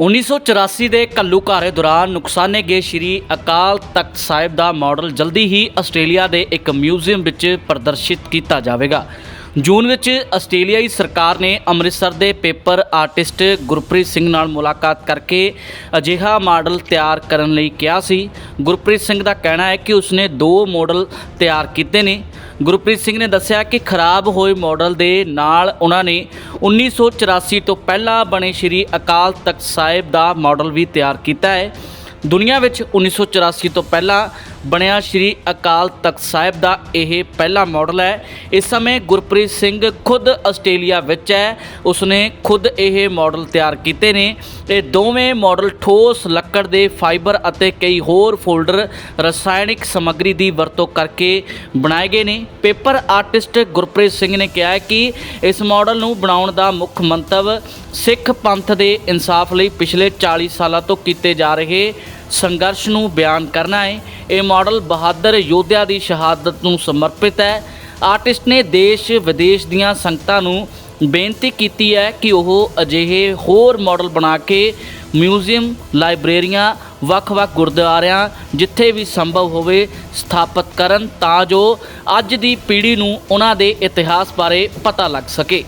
1984 ਦੇ ਘੱਲੂਘਾਰੇ ਦੌਰਾਨ ਨੁਕਸਾਨੇ ਗਏ ਸ੍ਰੀ ਅਕਾਲ ਤਖਤ ਸਾਹਿਬ ਦਾ ਮਾਡਲ ਜਲਦੀ ਹੀ ਆਸਟ੍ਰੇਲੀਆ ਦੇ ਇੱਕ ਮਿਊਜ਼ੀਅਮ ਵਿੱਚ ਪ੍ਰਦਰਸ਼ਿਤ ਕੀਤਾ ਜਾਵੇਗਾ। ਜੂਨ ਵਿੱਚ ਆਸਟ੍ਰੇਲੀਆਈ ਸਰਕਾਰ ਨੇ ਅੰਮ੍ਰਿਤਸਰ ਦੇ ਪੇਪਰ ਆਰਟਿਸਟ ਗੁਰਪ੍ਰੀਤ ਸਿੰਘ ਨਾਲ ਮੁਲਾਕਾਤ ਕਰਕੇ ਅਜਿਹਾ ਮਾਡਲ ਤਿਆਰ ਕਰਨ ਲਈ ਕਿਹਾ ਸੀ। ਗੁਰਪ੍ਰੀਤ ਸਿੰਘ ਦਾ ਕਹਿਣਾ ਹੈ ਕਿ ਉਸਨੇ ਦੋ ਮਾਡਲ ਤਿਆਰ ਕੀਤੇ ਨੇ। ਗੁਰਪ੍ਰੀਤ ਸਿੰਘ ਨੇ ਦੱਸਿਆ ਕਿ ਖਰਾਬ ਹੋਏ ਮਾਡਲ ਦੇ ਨਾਲ ਉਹਨਾਂ ਨੇ 1984 ਤੋਂ ਪਹਿਲਾਂ ਬਣੇ ਸ੍ਰੀ ਅਕਾਲ ਤਖਤ ਸਾਹਿਬ ਦਾ ਮਾਡਲ ਵੀ ਤਿਆਰ ਕੀਤਾ ਹੈ। ਦੁਨੀਆ ਵਿੱਚ 1984 ਤੋਂ ਪਹਿਲਾਂ ਬਣਿਆ ਸ੍ਰੀ ਅਕਾਲ ਤਖਤ ਸਾਹਿਬ ਦਾ ਇਹ ਪਹਿਲਾ ਮਾਡਲ ਹੈ। ਇਸ ਸਮੇਂ ਗੁਰਪ੍ਰੀਤ ਸਿੰਘ ਖੁਦ ਆਸਟ੍ਰੇਲੀਆ ਵਿੱਚ ਹੈ। ਉਸਨੇ ਖੁਦ ਇਹ ਮਾਡਲ ਤਿਆਰ ਕੀਤੇ ਨੇ। ਇਹ ਦੋਵੇਂ ਮਾਡਲ ਠੋਸ ਲੱਕੜ ਦੇ ਫਾਈਬਰ ਅਤੇ ਕਈ ਹੋਰ ਫੋਲਡਰ ਰਸਾਇਣਿਕ ਸਮੱਗਰੀ ਦੀ ਵਰਤੋਂ ਕਰਕੇ ਬਣਾਏ ਗਏ ਨੇ। ਪੇਪਰ ਆਰਟਿਸਟ ਗੁਰਪ੍ਰੀਤ ਸਿੰਘ ਨੇ ਕਿਹਾ ਕਿ ਇਸ ਮਾਡਲ ਨੂੰ ਬਣਾਉਣ ਦਾ ਮੁੱਖ ਮੰਤਵ ਸਿੱਖ ਪੰਥ ਦੇ ਇਨਸਾਫ ਲਈ ਪਿਛਲੇ 40 ਸਾਲਾਂ ਤੋਂ ਕੀਤੇ ਜਾ ਰਹੇ ਸੰਘਰਸ਼ ਨੂੰ ਬਿਆਨ ਕਰਨਾ ਹੈ। ਇਹ ਮਾਡਲ ਬਹਾਦਰ ਯੋਧਿਆਂ ਦੀ ਸ਼ਹਾਦਤ ਨੂੰ ਸਮਰਪਿਤ ਹੈ। ਆਰਟਿਸਟ ਨੇ ਦੇਸ਼, ਵਿਦੇਸ਼ ਦੀਆਂ ਸੰਗਤਾਂ ਨੂੰ ਬੇਨਤੀ ਕੀਤੀ ਹੈ ਕਿ ਉਹ ਅਜਿਹੇ ਹੋਰ ਮਾਡਲ ਬਣਾ ਕੇ ਮਿਊਜ਼ੀਅਮ, ਲਾਇਬ੍ਰੇਰੀਆਂ, ਵੱਖ-ਵੱਖ ਗੁਰਦੁਆਰਿਆਂ ਜਿੱਥੇ ਵੀ ਸੰਭਵ ਹੋਵੇ ਸਥਾਪਿਤ ਕਰਨ ਤਾਂ ਜੋ ਅੱਜ ਦੀ ਪੀੜ੍ਹੀ ਨੂੰ ਉਹਨਾਂ ਦੇ ਇਤਿਹਾਸ ਬਾਰੇ ਪਤਾ ਲੱਗ ਸਕੇ।